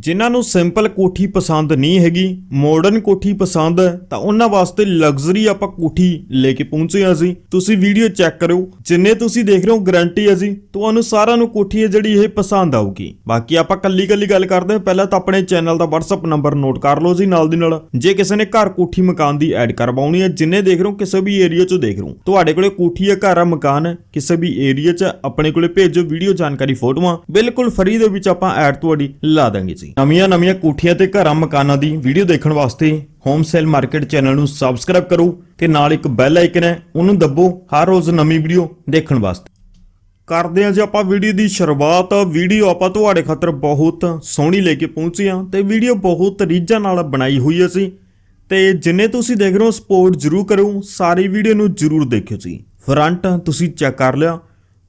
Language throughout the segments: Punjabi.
ਜਿਨ੍ਹਾਂ ਨੂੰ ਸਿੰਪਲ ਕੋਠੀ ਪਸੰਦ ਨਹੀਂ ਹੈਗੀ ਮਾਡਰਨ ਕੋਠੀ ਪਸੰਦ ਹੈ, ਤਾਂ ਉਹਨਾਂ ਵਾਸਤੇ ਲਗਜ਼ਰੀ ਆਪਾਂ ਕੋਠੀ ਲੈ ਕੇ ਪਹੁੰਚੇ ਹਾਂ ਅਸੀਂ ਤੁਸੀਂ ਵੀਡੀਓ ਚੈੱਕ ਕਰਿਓ। ਜਿੰਨੇ ਤੁਸੀਂ ਦੇਖ ਰਹੇ ਹੋ ਗਾਰੰਟੀ ਹੈ ਜੀ, ਤੁਹਾਨੂੰ ਸਾਰਿਆਂ ਨੂੰ ਕੋਠੀ ਹੈ ਜਿਹੜੀ ਇਹ ਪਸੰਦ ਆਊਗੀ। ਬਾਕੀ ਆਪਾਂ ਕੱਲੀ ਕੱਲੀ ਗੱਲ ਕਰਦੇ ਹਾਂ। ਪਹਿਲਾਂ ਤਾਂ ਆਪਣੇ ਚੈਨਲ ਦਾ WhatsApp ਨੰਬਰ ਨੋਟ ਕਰ ਲਓ ਜੀ ਨਾਲ ਦੀ ਨਾਲ। ਜੇ ਕਿਸੇ ਨੇ ਘਰ ਕੋਠੀ ਮਕਾਨ ਦੀ ਐਡ ਕਰਵਾਉਣੀ ਹੈ, ਜਿੰਨੇ ਦੇਖ ਰਹੇ ਹੋ, ਕਿਸੇ ਵੀ ਏਰੀਆ 'ਚ ਦੇਖ ਰਹੇ ਹੋ। ਤੁਹਾਡੇ ਕੋਲੇ ਕੋਠੀ ਹੈ, ਘਰ ਆ ਮਕਾਨ ਹੈ, ਕਿਸੇ ਵੀ ਏਰੀਆ 'ਚ ਆਪਣੇ ਕੋਲੇ ਭੇਜੋ ਵੀਡੀਓ ਜਾਣਕਾਰੀ ਫੋਟੋਆਂ। ਬਿਲਕੁਲ ਫਰੀ ਦੇ ਵਿੱਚ ਆਪਾਂ ਐਡ ਤੁਹਾਡੀ ਲਾ ਦਾਂਗੇ ਜੀ। ਨਵੀਆਂ ਨਵੀਆਂ ਕੋਠੀਆਂ ਤੇ ਘਰਾਂ ਮਕਾਨਾਂ ਦੀ ਵੀਡੀਓ ਦੇਖਣ ਵਾਸਤੇ ਹੋਮ ਸੇਲ ਮਾਰਕੀਟ ਚੈਨਲ ਨੂੰ ਸਬਸਕ੍ਰਾਈਬ ਕਰੋ ਤੇ ਨਾਲ ਇੱਕ ਬੈਲ ਆਈਕਨ ਹੈ, ਉਹਨੂੰ ਦੱਬੋ ਹਰ ਰੋਜ਼ ਨਵੀਂ ਵੀਡੀਓ ਦੇਖਣ ਵਾਸਤੇ। ਕਰਦੇ ਹਾਂ ਜੀ ਆਪਾਂ ਵੀਡੀਓ ਦੀ ਸ਼ੁਰੂਆਤ। ਵੀਡੀਓ ਆਪਾਂ ਤੁਹਾਡੇ ਖਾਤਰ ਬਹੁਤ ਸੋਹਣੀ ਲੈ ਕੇ ਪਹੁੰਚੇ ਹਾਂ ਤੇ ਵੀਡੀਓ ਬਹੁਤ ਰੀਝਾਂ ਨਾਲ ਬਣਾਈ ਹੋਈ ਹੈ ਸੀ ਤੇ ਜਿੰਨੇ ਤੁਸੀਂ ਦੇਖ ਰਹੇ ਹੋ ਸਪੋਰਟ ਜਰੂਰ ਕਰੋ ਸਾਰੀ ਵੀਡੀਓ ਨੂੰ ਜਰੂਰ ਦੇਖਿਓ ਜੀ। ਫਰੰਟ ਤੁਸੀਂ ਚੈੱਕ ਕਰ ਲਿਆ,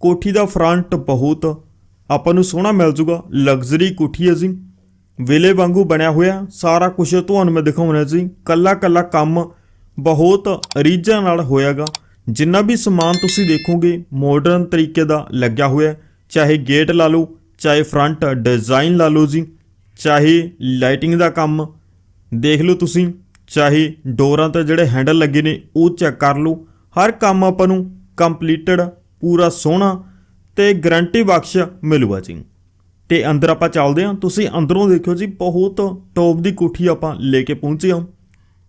ਕੋਠੀ ਦਾ ਫਰੰਟ ਬਹੁਤ ਆਪਾਂ ਨੂੰ ਸੋਹਣਾ ਮਿਲ ਜੂਗਾ ਲਗਜ਼ਰੀ ਕੋਠੀ ਹੈ ਜੀ। ਵੇਲੇ ਵਾਂਗੂ ਬਣਿਆ ਹੋਇਆ, ਸਾਰਾ ਕੁਝ ਤੁਹਾਨੂੰ ਮੈਂ ਦਿਖਾਉਣਾ ਜੀ। ਕੱਲਾ ਕੱਲਾ ਕੰਮ ਬਹੁਤ ਰੀਝਾਂ ਨਾਲ ਹੋਇਆਗਾ। ਜਿੰਨਾ ਵੀ ਸਮਾਨ ਤੁਸੀਂ ਦੇਖੋਗੇ ਮਾਡਰਨ ਤਰੀਕੇ ਦਾ ਲੱਗਿਆ ਹੋਇਆ ਚਾਹੇ ਗੇਟ ਲਾ ਲਓ, ਚਾਹੇ ਫਰੰਟ ਡਿਜ਼ਾਈਨ ਲਾ ਲਓ ਜੀ, ਚਾਹੇ ਲਾਈਟਿੰਗ ਦਾ ਕੰਮ ਦੇਖ ਲਓ ਤੁਸੀਂ, ਚਾਹੇ ਡੋਰਾਂ ਤੇ ਜਿਹੜੇ ਹੈਂਡਲ ਲੱਗੇ ਨੇ, ਉਹ ਚੈੱਕ ਕਰ ਲਓ। ਹਰ ਕੰਮ ਆਪਾਂ ਨੂੰ ਕੰਪਲੀਟਡ ਪੂਰਾ ਸੋਹਣਾ ਤੇ ਗਾਰੰਟੀ ਬਖਸ਼ ਮਿਲੂਗਾ ਜੀ। ਤੇ ਅੰਦਰ ਆਪਾਂ ਚੱਲਦੇ ਹਾਂ। ਤੁਸੀਂ ਅੰਦਰੋਂ ਦੇਖਿਓ ਜੀ, ਬਹੁਤ ਟੌਪ ਦੀ ਕੋਠੀ ਆਪਾਂ ਲੈ ਕੇ ਪਹੁੰਚੇ ਹਾਂ।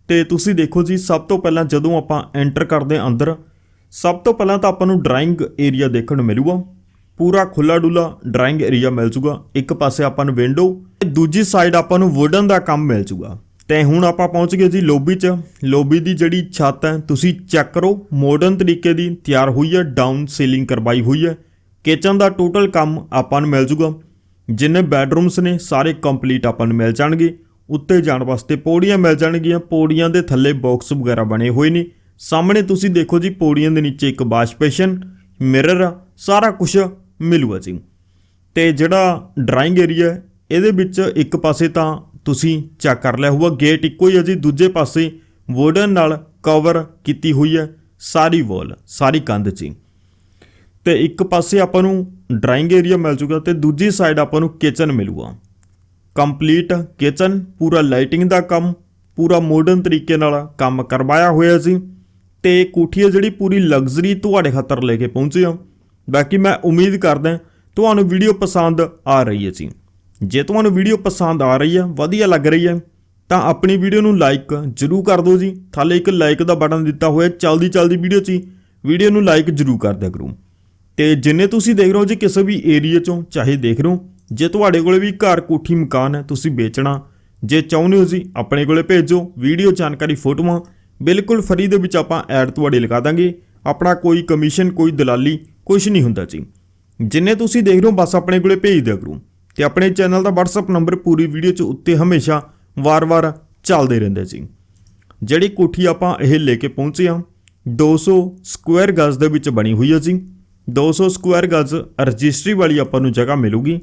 ਤੇ ਤੁਸੀਂ ਦੇਖੋ ਜੀ, ਸਭ ਤੋਂ ਪਹਿਲਾਂ ਜਦੋਂ ਆਪਾਂ ਐਂਟਰ ਕਰਦੇ ਹਾਂ ਅੰਦਰ, ਸਭ ਤੋਂ ਪਹਿਲਾਂ ਤਾਂ ਆਪਾਂ ਨੂੰ ਡਰਾਇੰਗ ਏਰੀਆ ਦੇਖਣ ਨੂੰ ਮਿਲੂਗਾ। ਪੂਰਾ ਖੁੱਲਾ ਡੁੱਲਾ ਡਰਾਇੰਗ ਏਰੀਆ ਮਿਲ ਜੂਗਾ। ਇੱਕ ਪਾਸੇ ਆਪਾਂ ਨੂੰ ਵਿੰਡੋ ਤੇ ਦੂਜੀ ਸਾਈਡ ਆਪਾਂ ਨੂੰ ਵੁਡਨ ਦਾ ਕੰਮ ਮਿਲ ਜੂਗਾ। ਤੇ ਹੁਣ ਆਪਾਂ ਪਹੁੰਚ ਗਏ ਜੀ ਲੋਬੀ 'ਚ। ਲੋਬੀ ਦੀ ਜਿਹੜੀ ਛੱਤ ਹੈ, ਤੁਸੀਂ ਚੈੱਕ ਕਰੋ ਮਾਡਰਨ ਤਰੀਕੇ ਦੀ ਤਿਆਰ ਹੋਈ ਹੈ ਡਾਊਨ ਸੀਲਿੰਗ ਕਰਵਾਈ ਹੋਈ ਹੈ। ਕਿਚਨ ਦਾ ਟੋਟਲ ਕੰਮ ਆਪਾਂ ਨੂੰ ਮਿਲ ਜੂਗਾ। ਜਿੰਨੇ ਬੈਡਰੂਮਸ ਨੇ, ਸਾਰੇ ਕੰਪਲੀਟ ਆਪਾਂ ਨੂੰ ਮਿਲ ਜਾਣਗੇ। ਉੱਤੇ ਜਾਣ ਵਾਸਤੇ ਪੌੜੀਆਂ ਮਿਲ ਜਾਣਗੀਆਂ। ਪੌੜੀਆਂ ਦੇ ਥੱਲੇ ਬਾਕਸ ਵਗੈਰਾ ਬਣੇ ਹੋਏ ਨੇ। ਸਾਹਮਣੇ ਤੁਸੀਂ ਦੇਖੋ ਜੀ, ਪੌੜੀਆਂ ਦੇ ਨੀਚੇ ਇੱਕ ਵਾਸ਼ਪੇਸ਼ਨ ਮਿਰਰ ਸਾਰਾ ਕੁਝ ਮਿਲੂਗਾ ਜੀ। ਤੇ ਜਿਹੜਾ ਡਰਾਇੰਗ ਏਰੀਆ ਇਹਦੇ ਵਿੱਚ ਇੱਕ ਪਾਸੇ ਤਾਂ ਤੁਸੀਂ ਚੈੱਕ ਕਰ ਲਿਆ ਹੋਊਗਾ ਗੇਟ ਇੱਕੋ ਹੀ ਹੈ ਜੀ। ਦੂਜੇ ਪਾਸੇ ਵੁਡਨ ਨਾਲ ਕਵਰ ਕੀਤੀ ਹੋਈ ਹੈ, ਸਾਰੀ ਵਾਲ ਸਾਰੀ ਕੰਧ 'ਚ ਤੇ ਇੱਕ ਪਾਸੇ ਆਪਾਂ ਨੂੰ ਡਰਾਇੰਗ ਏਰੀਆ ਮਿਲ ਜੂਗਾ ਤੇ ਦੂਜੀ ਸਾਈਡ ਆਪਾਂ ਨੂੰ ਕਿਚਨ ਮਿਲੂਗਾ। ਕੰਪਲੀਟ ਕਿਚਨ ਪੂਰਾ ਲਾਈਟਿੰਗ ਦਾ ਕੰਮ, ਪੂਰਾ ਮਾਡਰਨ ਤਰੀਕੇ ਨਾਲ ਕੰਮ ਕਰਵਾਇਆ ਹੋਇਆ ਸੀ ਤੇ ਕੋਠੀ ਹੈ ਜਿਹੜੀ ਪੂਰੀ ਲਗਜ਼ਰੀ ਤੁਹਾਡੇ ਖਾਤਰ ਲੈ ਕੇ ਪਹੁੰਚੇ ਹਾਂ ਬਾਕੀ ਮੈਂ ਉਮੀਦ ਕਰਦਾ ਤੁਹਾਨੂੰ ਵੀਡੀਓ ਪਸੰਦ ਆ ਰਹੀ ਹੈ ਜੀ। ਜੇ ਤੁਹਾਨੂੰ ਵੀਡੀਓ ਪਸੰਦ ਆ ਰਹੀ ਹੈ, ਵਧੀਆ ਲੱਗ ਰਹੀ ਹੈ, ਤਾਂ ਆਪਣੀ ਵੀਡੀਓ ਨੂੰ ਲਾਈਕ ਜਰੂਰ ਕਰ ਦਿਓ ਜੀ। ਥੱਲੇ ਇੱਕ ਲਾਈਕ ਦਾ ਬਟਨ ਦਿੱਤਾ ਹੋਇਆ ਚਲਦੀ ਚਲਦੀ ਵੀਡੀਓ 'ਚ ਹੀ ਵੀਡੀਓ ਨੂੰ ਲਾਈਕ ਜਰੂਰ ਕਰ ਦਿਆ ਕਰੋ। ਤੇ ਜਿੰਨੇ ਤੁਸੀਂ ਦੇਖ ਰਹੇ ਹੋ ਜੀ ਕਿਸੇ ਵੀ ਏਰੀਆ 'ਚੋਂ, ਚਾਹੇ ਦੇਖ ਰਹੇ ਹੋ, ਜੇ ਤੁਹਾਡੇ ਕੋਲੇ ਵੀ ਘਰ ਕੋਠੀ ਮਕਾਨ ਹੈ, ਤੁਸੀਂ ਵੇਚਣਾ। ਜੇ ਚਾਹੁੰਦੇ ਹੋ ਜੀ, ਆਪਣੇ ਕੋਲੇ ਭੇਜੋ ਵੀਡੀਓ ਜਾਣਕਾਰੀ, ਫੋਟੋਆਂ। ਬਿਲਕੁਲ ਫਰੀ ਦੇ ਵਿੱਚ ਆਪਾਂ ਐਡ ਤੁਹਾਡੇ ਲਗਾ ਦਾਂਗੇ। ਆਪਣਾ ਕੋਈ ਕਮਿਸ਼ਨ ਕੋਈ ਦਲਾਲੀ ਕੁਝ ਨਹੀਂ ਹੁੰਦਾ ਜੀ। ਜਿੰਨੇ ਤੁਸੀਂ ਦੇਖ ਰਹੇ ਹੋ, ਬਸ ਆਪਣੇ ਕੋਲੇ ਭੇਜ ਦਿਆ ਕਰੋ। ਤੇ ਆਪਣੇ ਚੈਨਲ ਦਾ WhatsApp ਨੰਬਰ ਪੂਰੀ ਵੀਡੀਓ 'ਚ ਉੱਤੇ ਹਮੇਸ਼ਾ, ਵਾਰ-ਵਾਰ ਚੱਲਦੇ ਰਹਿੰਦੇ ਜੀ। ਜਿਹੜੀ ਕੋਠੀ ਆਪਾਂ ਇਹ ਲੈ ਕੇ ਪਹੁੰਚੇ ਹਾਂ 200 ਸਕੁਅਰ ਗਜ਼ ਦੇ ਵਿੱਚ ਬਣੀ ਹੋਈ ਹੈ ਜੀ। 200 ਸਕੁਅਰ ਗਜ਼ ਰਜਿਸਟਰੀ ਵਾਲੀ ਆਪਾਂ ਨੂੰ ਜਗ੍ਹਾ ਮਿਲੂਗੀ।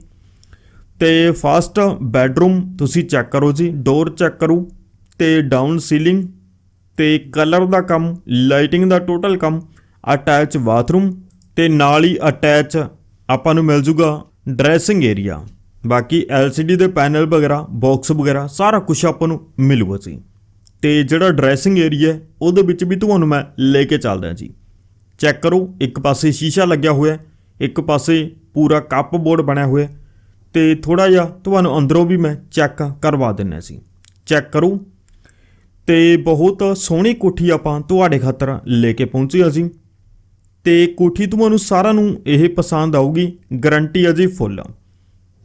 ਤੇ ਫਸਟ ਬੈਡਰੂਮ ਤੁਸੀਂ ਚੈੱਕ ਕਰੋ ਜੀ ਡੋਰ ਚੈੱਕ ਕਰੋ, ਤੇ ਡਾਊਨ ਸੀਲਿੰਗ ਤੇ ਕਲਰ ਦਾ ਕੰਮ ਲਾਈਟਿੰਗ ਦਾ ਟੋਟਲ ਕੰਮ ਅਟੈਚ ਬਾਥਰੂਮ ਤੇ ਨਾਲ ਹੀ ਅਟੈਚ ਆਪਾਂ ਨੂੰ ਮਿਲ ਜੂਗਾ ਡਰੈਸਿੰਗ ਏਰੀਆ ਬਾਕੀ LCD ਦੇ ਪੈਨਲ ਵਗੈਰਾ ਬਾਕਸ ਵਗੈਰਾ, ਸਾਰਾ ਕੁਝ ਆਪਾਂ ਨੂੰ ਮਿਲੂਗਾ ਜੀ। ਤੇ ਜਿਹੜਾ ਡਰੈਸਿੰਗ ਏਰੀਆ ਉਹਦੇ ਵਿੱਚ ਵੀ ਤੁਹਾਨੂੰ ਮੈਂ ਲੈ ਕੇ ਚੱਲਦਾ ਜੀ। ਚੈੱਕ ਕਰੋ, ਇੱਕ ਪਾਸੇ ਸ਼ੀਸ਼ਾ ਲੱਗਿਆ ਹੋਇਆ ਹੈ, ਇੱਕ ਪਾਸੇ ਪੂਰਾ ਕੱਪ ਬੋਰਡ ਬਣਿਆ ਹੋਇਆ ਹੈ ਤੇ ਥੋੜਾ ਜਿਹਾ ਤੁਹਾਨੂੰ ਅੰਦਰੋਂ ਵੀ ਮੈਂ ਚੈੱਕ ਕਰਵਾ ਦਿੰਨਾ ਸੀ। ਚੈੱਕ ਕਰੋ ਤੇ ਬਹੁਤ ਸੋਹਣੀ ਕੋਠੀ ਆਪਾਂ ਤੁਹਾਡੇ ਖਾਤਰ ਲੈ ਕੇ ਪਹੁੰਚੇ ਅਸੀਂ ਤੇ ਕੋਠੀ ਤੁਹਾਨੂੰ ਸਾਰਿਆਂ ਨੂੰ ਇਹ ਪਸੰਦ ਆਊਗੀ ਗਾਰੰਟੀ ਹੈ ਜੀ ਫੁੱਲ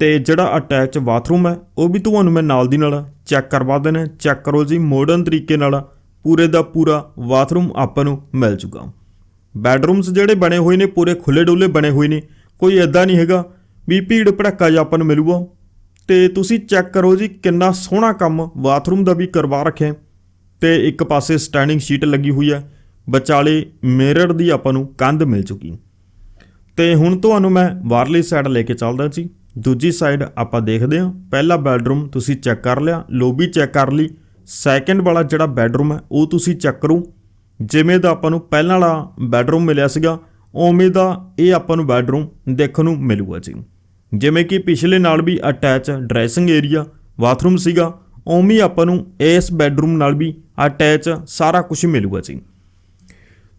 ਤੇ ਜਿਹੜਾ ਅਟੈਚ ਬਾਥਰੂਮ ਹੈ, ਉਹ ਵੀ ਤੁਹਾਨੂੰ ਮੈਂ ਨਾਲ ਦੀ ਨਾਲ ਚੈੱਕ ਕਰਵਾ ਦੇਣਾ ਚੈੱਕ ਕਰੋ ਜੀ ਮਾਡਰਨ ਤਰੀਕੇ ਨਾਲ ਪੂਰੇ ਦਾ ਪੂਰਾ ਬਾਥਰੂਮ ਆਪਾਂ ਨੂੰ ਮਿਲ ਜੂਗਾ। ਬੈਡਰੂਮਸ ਜਿਹੜੇ ਬਣੇ ਹੋਏ ਨੇ, ਪੂਰੇ ਖੁੱਲੇ ਡੁੱਲੇ ਬਣੇ ਹੋਏ ਨੇ, ਕੋਈ ਐਦਾਂ ਨਹੀਂ ਹੈਗਾ ਵੀ ਭੀੜ ਭੜੱਕਾ ਜਿਹਾ ਆਪਾਂ ਨੂੰ ਮਿਲੂਗਾ। ਤੇ ਤੁਸੀਂ ਚੈੱਕ ਕਰੋ ਜੀ ਕਿੰਨਾ ਸੋਹਣਾ ਕੰਮ ਬਾਥਰੂਮ ਦਾ ਵੀ ਕਰਵਾ ਰੱਖਿਆ ਹੈ। ਤੇ ਇੱਕ ਪਾਸੇ ਸਟੈਂਡਿੰਗ ਸ਼ੀਟ ਲੱਗੀ ਹੋਈ ਹੈ। ਵਿਚਾਲੇ ਮਿਰਰ ਦੀ ਆਪਾਂ ਨੂੰ ਕੰਧ ਮਿਲ ਚੁੱਕੀ ਤੇ ਹੁਣ ਤੁਹਾਨੂੰ ਮੈਂ ਬਾਹਰਲੀ ਸਾਈਡ ਲੈ ਕੇ ਚੱਲਦਾ ਜੀ। ਦੂਜੀ ਸਾਈਡ ਆਪਾਂ ਦੇਖਦੇ ਹਾਂ। ਪਹਿਲਾ ਬੈਡਰੂਮ ਤੁਸੀਂ ਚੈੱਕ ਕਰ ਲਿਆ ਲੋਬੀ ਚੈੱਕ ਕਰ ਲਈ। ਸੈਕੰਡ ਵਾਲਾ ਜਿਹੜਾ ਬੈਡਰੂਮ ਹੈ, ਉਹ ਤੁਸੀਂ ਚੈੱਕ ਕਰੋ। ਜਿਵੇਂ ਦਾ ਆਪਾਂ ਨੂੰ ਪਹਿਲਾਂ ਵਾਲਾ ਬੈਡਰੂਮ ਮਿਲਿਆ ਸੀਗਾ, ਉਵੇਂ ਦਾ ਇਹ ਆਪਾਂ ਨੂੰ ਬੈਡਰੂਮ ਦੇਖਣ ਨੂੰ ਮਿਲੂਗਾ ਜੀ। ਜਿਵੇਂ ਕਿ ਪਿਛਲੇ ਨਾਲ ਵੀ ਅਟੈਚ ਡਰੈਸਿੰਗ ਏਰੀਆ ਬਾਥਰੂਮ ਸੀਗਾ, ਉਵੇਂ ਆਪਾਂ ਨੂੰ ਇਸ ਬੈਡਰੂਮ ਨਾਲ ਵੀ ਅਟੈਚ ਸਾਰਾ ਕੁਝ ਮਿਲੂਗਾ ਜੀ।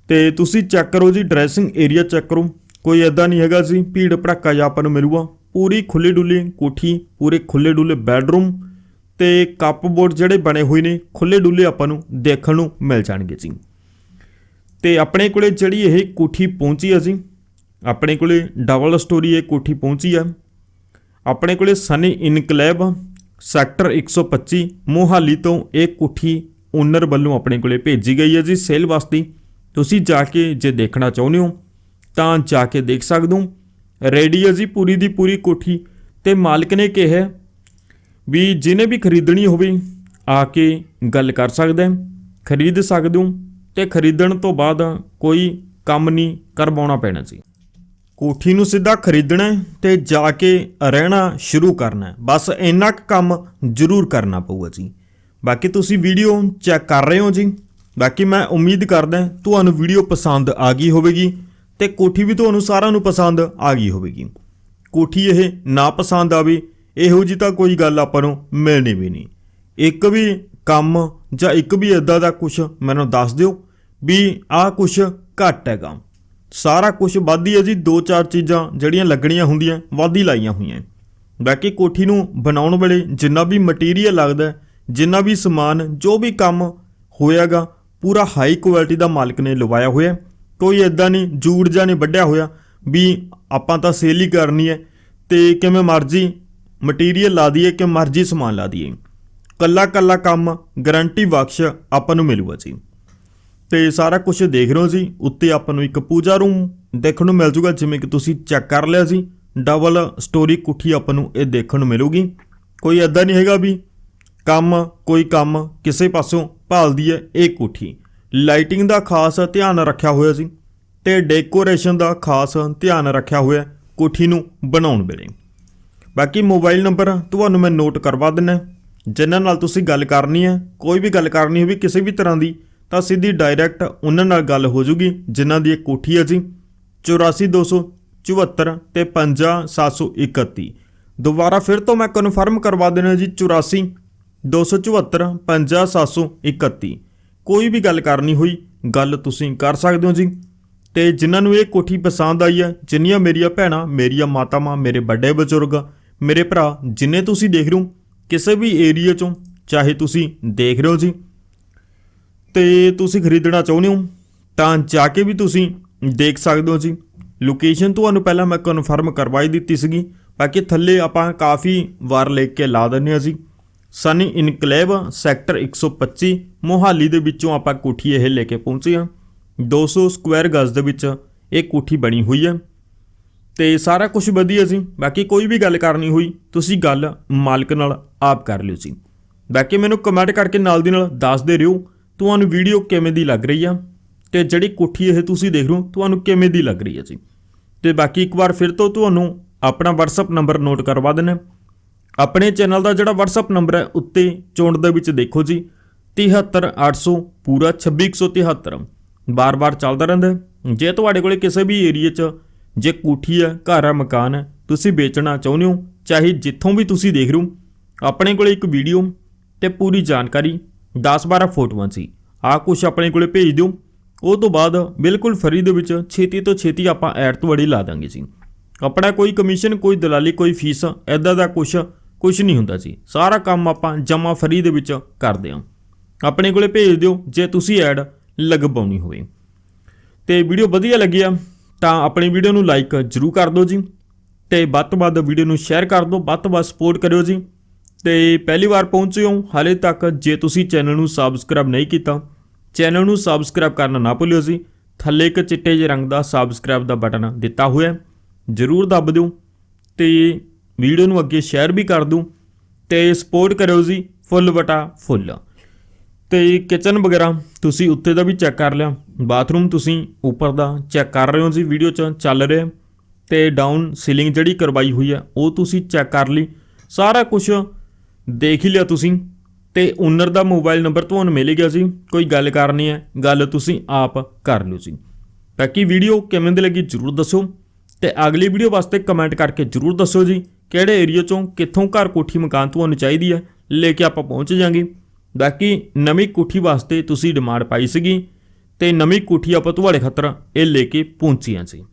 ਤੇ ਤੁਸੀਂ ਚੈੱਕ ਕਰੋ ਜੀ ਡਰੈਸਿੰਗ ਏਰੀਆ ਚੈੱਕ ਕਰੋ। ਕੋਈ ਐਦਾਂ ਨਹੀਂ ਹੈਗਾ ਜੀ, ਭੀੜ ਭੜੱਕਾ ਜਿਹਾ ਆਪਾਂ ਨੂੰ ਮਿਲੂਗਾ। ਪੂਰੀ ਖੁੱਲੀ ਡੁੱਲੀ ਕੋਠੀ, ਪੂਰੇ ਖੁੱਲੇ ਡੁੱਲੇ ਬੈਡਰੂਮ ਤੇ ਕੱਪਬੋਰਡ ਜਿਹੜੇ ਬਣੇ ਹੋਏ ਨੇ ਖੁੱਲੇ ਡੁੱਲੇ ਆਪਾਂ ਨੂੰ ਦੇਖਣ ਨੂੰ ਮਿਲ ਜਾਣਗੇ ਜੀ। ਤੇ ਆਪਣੇ ਕੋਲੇ ਜਿਹੜੀ ਇਹ ਕੋਠੀ ਪਹੁੰਚੀ ਆ ਜੀ, ਆਪਣੇ ਕੋਲੇ ਡਬਲ ਸਟੋਰੀ ਇਹ ਕੋਠੀ ਪਹੁੰਚੀ ਆ। ਆਪਣੇ ਕੋਲੇ ਸਨੀ ਇਨਕਲੈਬ ਸੈਕਟਰ 125 ਮੋਹਾਲੀ ਤੋਂ ਇਹ ਕੋਠੀ ਓਨਰ ਵੱਲੋਂ ਆਪਣੇ ਕੋਲੇ ਭੇਜੀ ਗਈ ਹੈ ਜੀ ਸੇਲ ਵਾਸਤੇ। ਤੁਸੀਂ ਜਾ ਕੇ ਜੇ ਦੇਖਣਾ ਚਾਹੁੰਦੇ ਹੋ, ਤਾਂ ਜਾ ਕੇ ਦੇਖ ਸਕਦੇ ਹੋ। ਰੈਡੀ ਹੈ ਜੀ ਪੂਰੀ ਦੀ ਪੂਰੀ ਕੋਠੀ। ਤੇ ਮਾਲਕ ਨੇ ਕਿਹਾ ਵੀ ਜਿਹਨੇ ਵੀ ਖਰੀਦਣੀ ਹੋਵੇ, ਆ ਕੇ ਗੱਲ ਕਰ ਸਕਦਾ ਖਰੀਦ ਸਕਦੇ ਹੋ। ਤੇ ਖਰੀਦਣ ਤੋਂ ਬਾਅਦ ਕੋਈ ਕੰਮ ਨਹੀਂ ਕਰਵਾਉਣਾ ਪੈਣਾ ਜੀ ਕੋਠੀ ਨੂੰ ਸਿੱਧਾ ਖਰੀਦਣਾ ਹੈ ਤੇ ਜਾ ਕੇ ਰਹਿਣਾ ਸ਼ੁਰੂ ਕਰਨਾ ਬਸ ਇੰਨਾ ਕੁ ਕੰਮ ਜ਼ਰੂਰ ਕਰਨਾ ਪਊਗਾ ਜੀ। ਬਾਕੀ ਤੁਸੀਂ ਵੀਡੀਓ ਚੈੱਕ ਕਰ ਰਹੇ ਹੋ ਜੀ। ਬਾਕੀ ਮੈਂ ਉਮੀਦ ਕਰਦਾ ਤੁਹਾਨੂੰ ਵੀਡੀਓ ਪਸੰਦ ਆ ਗਈ ਹੋਵੇਗੀ ਤੇ ਕੋਠੀ ਵੀ ਤੁਹਾਨੂੰ ਸਾਰਿਆਂ ਨੂੰ ਪਸੰਦ ਆ ਗਈ ਹੋਵੇਗੀ। ਕੋਠੀ ਇਹ ਨਾ ਪਸੰਦ ਆਵੇ, ਇਹੋ ਜੀ ਤਾਂ ਕੋਈ ਗੱਲ ਆਪਾਂ ਨੂੰ ਮਿਲਣੀ ਵੀ ਨਹੀਂ। ਇੱਕ ਵੀ ਕੰਮ ਜਾਂ ਇੱਕ ਵੀ ਇਦਾਂ ਦਾ ਕੁਝ ਮੈਨੂੰ ਦੱਸ ਦਿਓ ਵੀ ਆਹ ਕੁਝ ਘੱਟ ਹੈਗਾ। ਸਾਰਾ ਕੁਝ ਵੱਧ ਹੈ ਜੀ, ਦੋ ਚਾਰ ਚੀਜ਼ਾਂ ਜਿਹੜੀਆਂ ਲੱਗਣੀਆਂ ਹੁੰਦੀਆਂ, ਵੱਧ ਲਾਈਆਂ ਹੋਈਆਂ। ਬਾਕੀ ਕੋਠੀ ਨੂੰ ਬਣਾਉਣ ਵੇਲੇ ਜਿੰਨਾ ਵੀ ਮਟੀਰੀਅਲ ਲੱਗਦਾ, ਜਿੰਨਾ ਵੀ ਸਮਾਨ, ਜੋ ਵੀ ਕੰਮ ਹੋਇਆਗਾ, ਪੂਰਾ ਹਾਈ ਕੁਆਲਿਟੀ ਦਾ ਮਾਲਕ ਨੇ ਲਵਾਇਆ ਹੋਇਆ। ਕੋਈ ਇਦਾਂ ਨਹੀਂ, ਜੂੜ ਜਾਂ ਨਹੀਂ ਵੱਢਿਆ ਹੋਇਆ ਵੀ ਆਪਾਂ ਤਾਂ ਸੇਲ ਹੀ ਕਰਨੀ ਹੈ ਤੇ ਕਿਵੇਂ ਮਰਜ਼ੀ ਮਟੀਰੀਅਲ ਲਾ ਦਈਏ ਕਿ ਮਰਜ਼ੀ ਸਮਾਨ ਲਾ ਦਈਏ। ਕੱਲਾ ਕੱਲਾ ਕੰਮ ਗਰੰਟੀ ਬਖਸ਼ ਆਪਾਂ ਨੂੰ ਮਿਲੂਗਾ ਜੀ। ਤੇ ਸਾਰਾ ਕੁਝ ਦੇਖ ਰਹੇ ਹੋ ਜੀ, ਉੱਤੇ ਆਪਾਂ ਨੂੰ ਇੱਕ ਪੂਜਾ ਰੂਮ ਦੇਖਣ ਨੂੰ ਮਿਲ ਜੂਗਾ, ਜਿਵੇਂ ਕਿ ਤੁਸੀਂ ਚੈੱਕ ਕਰ ਲਿਆ ਸੀ ਡਬਲ ਸਟੋਰੀ ਕੁੱਠੀ ਆਪਾਂ ਨੂੰ ਇਹ ਦੇਖਣ ਨੂੰ ਮਿਲੂਗੀ। ਕੋਈ ਐਦਾਂ ਨਹੀਂ ਹੈਗਾ ਵੀ ਕੰਮ, ਕੋਈ ਕੰਮ ਕਿਸੇ ਪਾਸੋਂ ਭਾਲਦੀ ਹੈ ਇਹ ਕੁੱਠੀ। ਲਾਈਟਿੰਗ ਦਾ ਖਾਸ ਧਿਆਨ ਰੱਖਿਆ ਹੋਇਆ ਸੀ ਤੇ ਡੈਕੋਰੇਸ਼ਨ ਦਾ ਖਾਸ ਧਿਆਨ ਰੱਖਿਆ ਹੋਇਆ ਕੁੱਠੀ ਨੂੰ ਬਣਾਉਣ ਵੇਲੇ। ਬਾਕੀ ਮੋਬਾਈਲ ਨੰਬਰ ਤੁਹਾਨੂੰ ਮੈਂ ਨੋਟ ਕਰਵਾ ਦਿੰਨਾ ਜਿਨ੍ਹਾਂ ਨਾਲ ਤੁਸੀਂ ਗੱਲ ਕਰਨੀ ਹੈ, ਕੋਈ ਵੀ ਗੱਲ ਕਰਨੀ ਹੋਵੇ ਕਿਸੇ ਵੀ ਤਰ੍ਹਾਂ ਦੀ, ਤਾਂ ਸਿੱਧੀ ਡਾਇਰੈਕਟ ਉਹਨਾਂ ਨਾਲ ਗੱਲ ਹੋ ਜੂਗੀ, ਜਿਨ੍ਹਾਂ ਦੀ ਇਹ ਕੋਠੀ ਹੈ ਜੀ। 84274 ਤੇ 50731 ਦੁਬਾਰਾ ਫਿਰ ਤੋਂ ਮੈਂ ਕਨਫਰਮ ਕਰਵਾ ਦੇਣਾ ਜੀ 84 274 50731 ਕੋਈ ਵੀ ਗੱਲ ਕਰਨੀ ਹੋਈ, ਗੱਲ ਤੁਸੀਂ ਕਰ ਸਕਦੇ ਹੋ ਜੀ। ਤੇ ਜਿਨ੍ਹਾਂ ਨੂੰ ਇਹ ਕੋਠੀ ਪਸੰਦ ਆਈ ਹੈ, ਜਿੰਨੀਆਂ ਮੇਰੀਆਂ ਭੈਣਾਂ, ਮੇਰੀਆਂ ਮਾਤਾਵਾਂ, ਮੇਰੇ ਵੱਡੇ ਬਜ਼ੁਰਗ, ਮੇਰੇ ਭਰਾ, ਜਿੰਨੇ ਤੁਸੀਂ ਦੇਖ ਰਹੇ ਹੋ ਕਿਸੇ ਵੀ ਏਰੀਆ ਚੋਂ, ਚਾਹੇ ਤੁਸੀਂ ਦੇਖ ਰਹੇ ਹੋ ਜੀ, ਤੇ ਤੁਸੀਂ ਖਰੀਦਣਾ ਚਾਹੁੰਦੇ ਹੋ, ਤਾਂ ਜਾ ਕੇ ਵੀ ਤੁਸੀਂ ਦੇਖ ਸਕਦੇ ਹੋ ਜੀ। ਲੋਕੇਸ਼ਨ ਤੁਹਾਨੂੰ ਪਹਿਲਾਂ ਮੈਂ ਕਨਫਰਮ ਕਰਵਾਈ ਦਿੱਤੀ ਸੀਗੀ, ਬਾਕੀ ਥੱਲੇ ਆਪਾਂ ਕਾਫੀ ਵਾਰ ਲਿਖ ਕੇ ਲਾ ਦਿੰਦੇ ਹਾਂ ਜੀ। ਸਨੀ ਇਨਕਲੇਵ ਸੈਕਟਰ 125 ਮੋਹਾਲੀ ਦੇ ਵਿੱਚੋਂ ਆਪਾਂ ਕੋਠੀ ਇਹ ਲੈ ਕੇ ਪਹੁੰਚੇ ਹਾਂ। 200 ਸਕੁਆਇਰ ਗਜ਼ ਦੇ ਵਿੱਚ ਇਹ ਕੋਠੀ ਬਣੀ ਹੋਈ ਹੈ। ਤੇ ਸਾਰਾ ਕੁਝ ਵਧੀਆ ਸੀ। ਬਾਕੀ ਕੋਈ ਵੀ ਗੱਲ ਕਰਨੀ ਹੋਈ, ਤੁਸੀਂ ਗੱਲ ਮਾਲਕ ਨਾਲ ਆਪ ਕਰ ਲਿਓ ਜੀ ਬਾਕੀ ਮੈਨੂੰ ਕਮੈਂਟ ਕਰਕੇ ਨਾਲ ਦੀ ਨਾਲ ਦੱਸਦੇ ਰਹੋ, ਤੁਹਾਨੂੰ ਵੀਡੀਓ ਕਿਵੇਂ ਦੀ ਲੱਗ ਰਹੀ ਆ ਤੇ ਜਿਹੜੀ ਕੋਠੀ ਇਹ ਤੁਸੀਂ ਦੇਖ ਰਹੇ ਹੋ, ਤੁਹਾਨੂੰ ਕਿਵੇਂ ਦੀ ਲੱਗ ਰਹੀ ਹੈ ਜੀ। ਤੇ ਬਾਕੀ ਇੱਕ ਵਾਰ ਫਿਰ ਤੋਂ ਤੁਹਾਨੂੰ ਆਪਣਾ WhatsApp ਨੰਬਰ ਨੋਟ ਕਰਵਾ ਦਿੰਨਾ ਆਪਣੇ ਚੈਨਲ ਦਾ ਜਿਹੜਾ WhatsApp ਨੰਬਰ ਹੈ, ਉੱਤੇ ਚੋਣ ਦੇ ਵਿੱਚ ਦੇਖੋ ਜੀ। 73800 ਪੂਰਾ 26173 ਬਾਰ-ਬਾਰ ਚੱਲਦਾ ਰਹਿੰਦਾ ਜੇ ਤੁਹਾਡੇ ਕੋਲੇ ਕਿਸੇ ਵੀ ਏਰੀਆ 'ਚ ਜੇ ਕੋਠੀ ਹੈ, ਘਰ ਹੈ, ਮਕਾਨ ਹੈ, ਤੁਸੀਂ ਵੇਚਣਾ ਚਾਹੁੰਦੇ ਹੋ, ਚਾਹੇ ਜਿੱਥੋਂ ਵੀ ਤੁਸੀਂ ਦੇਖ ਰਹੇ ਹੋ, ਆਪਣੇ ਕੋਲੇ ਇੱਕ ਵੀਡੀਓ ਤੇ ਪੂਰੀ ਜਾਣਕਾਰੀ 10-12 ਫੋਟੋਆਂ ਸੀ। ਆ ਕੁਝ ਆਪਣੇ ਕੋਲੇ ਭੇਜ ਦਿਓ। ਉਹ ਤੋਂ ਬਾਅਦ ਬਿਲਕੁਲ ਫਰੀ ਦੇ ਵਿੱਚ ਛੇਤੀ ਤੋਂ ਛੇਤੀ ਆਪਾਂ ਐਡ ਤੋਂ ਵੜੀ ਲਾ ਦਾਂਗੇ ਜੀ। ਆਪਣਾ ਕੋਈ ਕਮਿਸ਼ਨ ਕੋਈ ਦਲਾਲੀ, ਕੋਈ ਫੀਸ ਐਦਾਂ ਦਾ ਕੁਝ ਕੁਝ ਨਹੀਂ ਹੁੰਦਾ ਜੀ। ਸਾਰਾ ਕੰਮ ਆਪਾਂ ਜਮਾ ਫਰੀ ਦੇ ਵਿੱਚ ਕਰਦੇ ਹਾਂ। ਆਪਣੇ ਕੋਲੇ ਭੇਜ ਦਿਓ, ਜੇ ਤੁਸੀਂ ਐਡ ਲਗਵਾਉਣੀ ਹੋਵੇ। ਤੇ ਵੀਡੀਓ ਵਧੀਆ ਲੱਗਿਆ ਤਾਂ ਆਪਣੀ ਵੀਡੀਓ ਨੂੰ ਲਾਈਕ ਜਰੂਰ ਕਰ ਦਿਓ ਜੀ ਤੇ ਵੱਧ ਤੋਂ ਵੱਧ ਵੀਡੀਓ ਨੂੰ ਸ਼ੇਅਰ ਕਰ ਦਿਓ, ਵੱਧ ਤੋਂ ਵੱਧ ਸਪੋਰਟ ਕਰਿਓ ਜੀ। ਤੇ ਪਹਿਲੀ ਵਾਰ ਪਹੁੰਚੇ ਹੋ, ਹਾਲੇ ਤੱਕ ਜੇ ਤੁਸੀਂ ਚੈਨਲ ਨੂੰ ਸਬਸਕ੍ਰਾਈਬ ਨਹੀਂ ਕੀਤਾ ਚੈਨਲ ਨੂੰ ਸਬਸਕ੍ਰਾਈਬ ਕਰਨਾ ਨਾ ਭੁੱਲਿਓ ਜੀ। ਥੱਲੇ ਇੱਕ ਚਿੱਟੇ ਜਿਹੇ ਰੰਗ ਦਾ ਸਬਸਕ੍ਰਾਈਬ ਦਾ ਬਟਨ ਦਿੱਤਾ ਹੋਇਆ ਹੈ, ਜਰੂਰ ਦੱਬ ਦਿਓ ਤੇ ਵੀਡੀਓ ਨੂੰ ਅੱਗੇ ਸ਼ੇਅਰ ਵੀ ਕਰ ਦਿਓ ਤੇ ਸਪੋਰਟ ਕਰਿਓ ਜੀ, ਫੁੱਲ ਵਟਾ ਫੁੱਲ। ਤੇ ਕਿਚਨ ਵਗੈਰਾ ਤੁਸੀਂ ਉੱਤੇ ਦਾ ਵੀ ਚੈੱਕ ਕਰ ਲਿਆ। ਬਾਥਰੂਮ ਤੁਸੀਂ ਉੱਪਰ ਦਾ ਚੈੱਕ ਕਰ ਰਹੇ ਹੋ ਜੀ ਵੀਡੀਓ 'ਚ ਚੱਲ ਰਿਹਾ ਤੇ ਡਾਊਨ ਸੀਲਿੰਗ ਜਿਹੜੀ ਕਰਵਾਈ ਹੋਈ ਹੈ, ਉਹ ਤੁਸੀਂ ਚੈੱਕ ਕਰ ਲਈ। ਸਾਰਾ ਕੁਝ ਦੇਖ ਹੀ ਲਿਆ ਤੁਸੀਂ। ਤੇ ਓਨਰ ਦਾ ਮੋਬਾਈਲ ਨੰਬਰ ਤੁਹਾਨੂੰ ਮਿਲ ਗਿਆ ਜੀ। ਕੋਈ ਗੱਲ ਕਰਨੀ ਹੈ, ਗੱਲ ਤੁਸੀਂ ਆਪ ਕਰ ਲਿਓ ਜੀ। ਬਾਕੀ ਵੀਡੀਓ ਕਿਵੇਂ ਦੀ ਲੱਗੀ ਜਰੂਰ ਦੱਸੋ। ਤੇ ਅਗਲੀ ਵੀਡੀਓ ਵਾਸਤੇ ਕਮੈਂਟ ਕਰਕੇ ਜਰੂਰ ਦੱਸੋ ਜੀ, ਕਿਹੜੇ ਏਰੀਆ ਚੋਂ ਕਿੱਥੋਂ ਘਰ ਕੋਠੀ ਮਕਾਨ ਤੁਹਾਨੂੰ ਚਾਹੀਦੀ ਹੈ, ਲੈ ਕੇ ਆਪਾਂ ਪਹੁੰਚ ਜਾਾਂਗੇ ਬਾਕੀ ਨਵੀਂ ਕੋਠੀ ਵਾਸਤੇ ਤੁਸੀਂ ਡਿਮਾਂਡ ਪਾਈ ਸੀਗੀ ਤੇ ਨਵੀਂ ਕੋਠੀ ਆਪਾਂ ਤੁਹਾਡੇ ਖਾਤਰ ਇਹ ਲੈ ਕੇ ਪਹੁੰਚੀਆਂ ਸੀ।